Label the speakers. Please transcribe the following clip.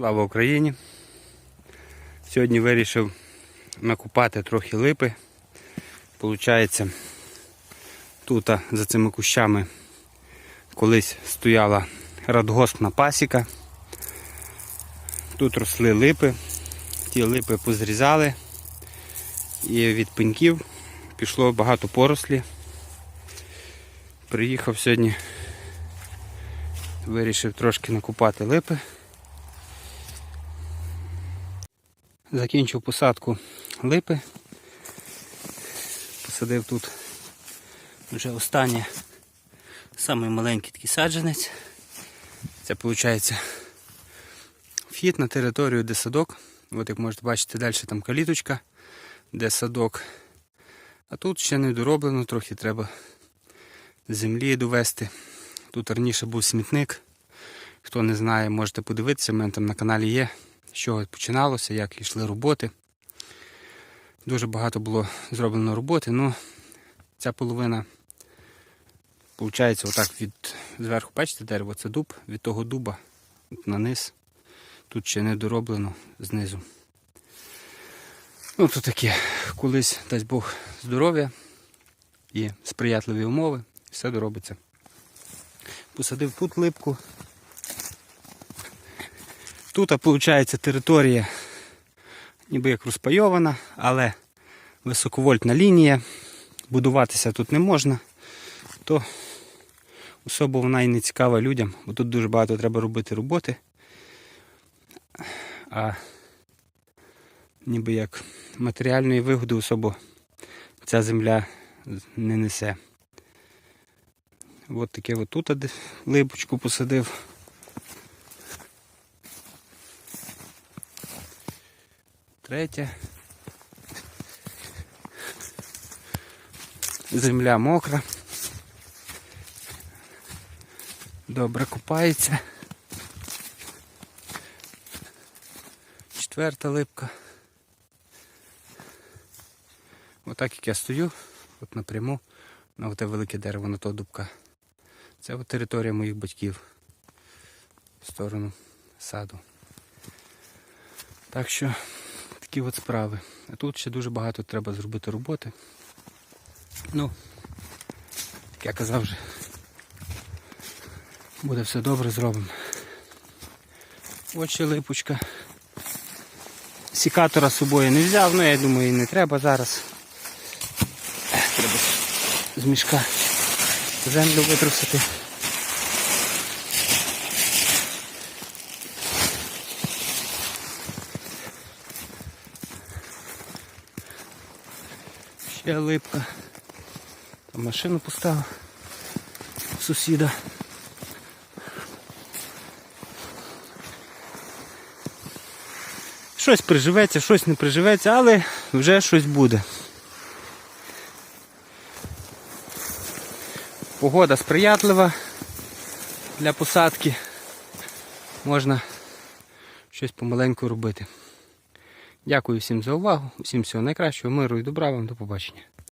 Speaker 1: Слава Україні! Сьогодні вирішив накупати трохи липи. Получається, тут за цими кущами колись стояла радгоспна пасіка. Тут росли липи. Ті липи позрізали. І від пеньків пішло багато порослі. Приїхав сьогодні, вирішив трошки накупати липи. Закінчив посадку липи. Посадив тут вже останнє самий маленький такий саджанець. Це виходить вхід на територію, де садок. От як можете бачити, далі там каліточка, де садок. А тут ще не дороблено, трохи треба землі довести. Тут раніше був смітник. Хто не знає, можете подивитися, у мене там на каналі є, чого починалося, як йшли роботи. Дуже багато було зроблено роботи, ну ця половина, виходить, отак від зверху, бачите дерево, це дуб, від того дуба на низ. Тут ще не дороблено знизу. Ну, то таке, колись дасть Бог здоров'я і сприятливі умови, все доробиться. Посадив тут липку. Тут, виходить, територія ніби як розпайована, але високовольтна лінія. Будуватися тут не можна, то особо вона і не цікава людям, бо тут дуже багато треба робити роботи. А ніби як матеріальної вигоди особо ця земля не несе. От таке от тут липочку посадив. Третя. Земля мокра. Добре купається. Четверта липка. Отак як я стою, от напряму, на те велике дерево на того дубка. Це от територія моїх батьків в сторону саду. Так що такі от справи. А тут ще дуже багато треба зробити роботи. Ну, як я казав вже, буде все добре зроблено. От ще липочка. Сікатора з собою не взяв, ну я думаю і не треба зараз. Треба з мішка землю витрусити. Ще липка. Там машину поставив сусіда. Щось приживеться, щось не приживеться, але вже щось буде. Погода сприятлива для посадки. Можна щось помаленьку робити. Дякую всім за увагу, всім всього найкращого, миру і добра вам, до побачення.